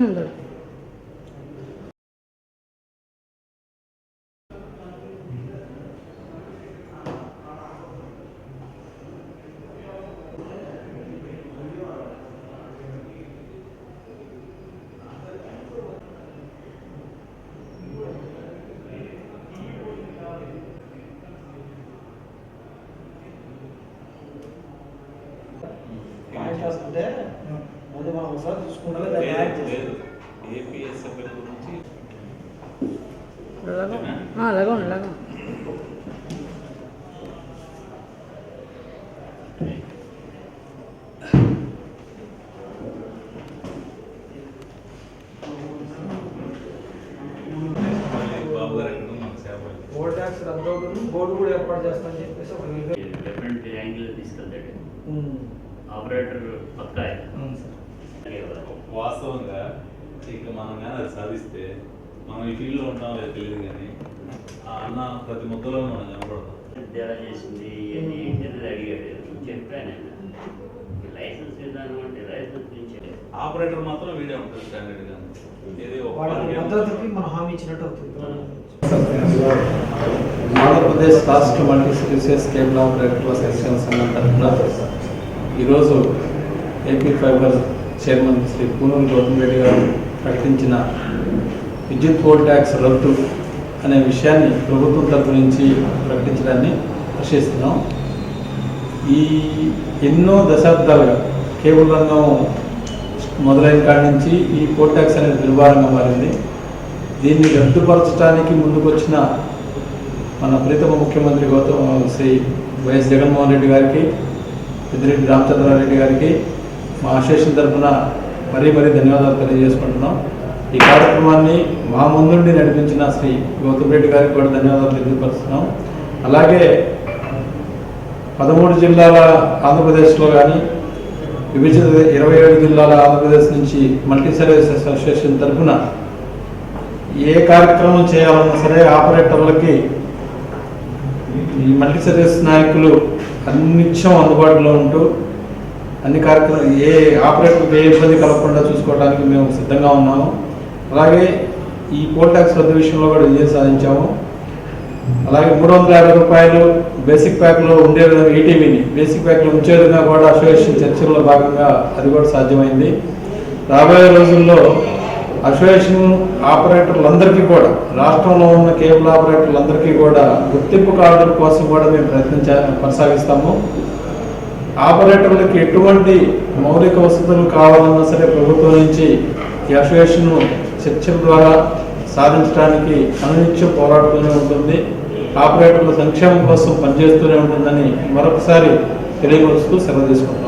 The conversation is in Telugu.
সুন্দর Podcast there. ముందు మనం ఒకసారి చూసుకుంటే దాన్ని యాడ్ చేస్తాం. ఏపీఎస్ఎఫ్ఎల్ గురించి బోర్డు ట్యాక్స్ రద్దు అవుతుంది బోర్డు కూడా ఏర్పాటు చేస్తామని చెప్పేసి ఒక యాంగిల్ తీసుకెళ్తాడు. ఆపరేటర్ పక్కా అవును సార్. వాస్తవంగా ఇక మనం కానీ అది సాధిస్తే మనం ఈ ఫీల్డ్లో ఉంటాం లేదు తెలియదు కానీ ఆ అన్న ప్రతి ముద్దలో మనం కనపడతాం. చేసింది అని ఏంటనేది అడిగాడు. చెప్పాను ఆయన. లైసెన్స్ విధానం అంటే లైసెన్స్ నుంచి ఆపరేటర్ మాత్రం వీడే ఉంటుంది స్టాండర్డ్గా ఏది ఒక వాళ్ళకి పార్టీ భద్రతకి మనం హామీ ఇచ్చినట్టు అవుతుంది. ఆంధ్రప్రదేశ్ రాష్ట్ర మల్టీ సర్వీసెస్ కేబుల్ ఆపరేటర్ల సెక్షన్ సంఘం తరఫున ఈరోజు AP fibre chairman Shri Punuru Gautham Reddy garu ప్రకటించిన విద్యుత్ పోల్ ట్యాక్స్ రద్దు అనే విషయాన్ని ప్రభుత్వం తరపు నుంచి ప్రకటించడాన్ని హర్షిస్తున్నాం ఈ ఎన్నో దశాబ్దాలుగా కేబుల్ రంగం మొదలైన కాడి నుంచి ఈ పోల్ ట్యాక్స్ అనేది దుర్భారంగా మారింది. దీన్ని రద్దుపరచడానికి ముందుకొచ్చిన మన ప్రీతమ ముఖ్యమంత్రి గౌతమ్ శ్రీ వైఎస్ జగన్మోహన్ రెడ్డి గారికి పెద్దిరెడ్డి రామచంద్రారెడ్డి గారికి మా అసోసియేషన్ తరఫున మరీ మరీ ధన్యవాదాలు తెలియజేసుకుంటున్నాం. ఈ కార్యక్రమాన్ని మా ముందుండి నడిపించిన శ్రీ గౌతమ్ రెడ్డి గారికి కూడా ధన్యవాదాలు తెలియపరుస్తున్నాం. అలాగే పదమూడు జిల్లాల ఆంధ్రప్రదేశ్లో కానీ విభజిత ఇరవై ఏడు జిల్లాల ఆంధ్రప్రదేశ్ నుంచి మల్టీ సర్వీసెస్ అసోసియేషన్ తరఫున ఏ కార్యక్రమం చేయాలన్నా సరే ఆపరేటర్లకి ఈ మల్టీ సర్వీస్ నాయకులు అన్నిత్యం అందుబాటులో ఉంటూ అన్ని కార్యక్రమం ఏ ఆపరేటర్కి ఏ ఇబ్బంది కలగకుండా చూసుకోవడానికి మేము సిద్ధంగా ఉన్నాము. అలాగే ఈ పోల్ ట్యాక్స్ రద్దు విషయంలో కూడా విజయం సాధించాము. అలాగే మూడు వందల యాభై రూపాయలు బేసిక్ ప్యాక్లో ఉండే విధంగా ఈటీవీని బేసిక్ ప్యాక్లో ఉంచే విధంగా కూడా అసోసియేషన్ చర్చల్లో భాగంగా అది కూడా సాధ్యమైంది. రాబోయే రోజుల్లో అసోసియేషన్ ఆపరేటర్లందరికీ కూడా రాష్ట్రంలో ఉన్న కేబుల్ ఆపరేటర్లందరికీ కూడా గుర్తింపు కార్డుల కోసం కూడా మేము ప్రయత్నించ కొనసాగిస్తాము. ఆపరేటర్లకు ఎటువంటి మౌలిక వసతులు కావాలన్నా సరే ప్రభుత్వం నుంచి అసోసియేషన్ చర్చల ద్వారా సాధించడానికి అనునిత్యం పోరాడుతూనే ఉంటుంది. ఆపరేటర్ల సంక్షేమం కోసం పనిచేస్తూనే ఉంటుందని మరొకసారి తెలియపరుస్తూ సెలవు తీసుకుంటున్నాం.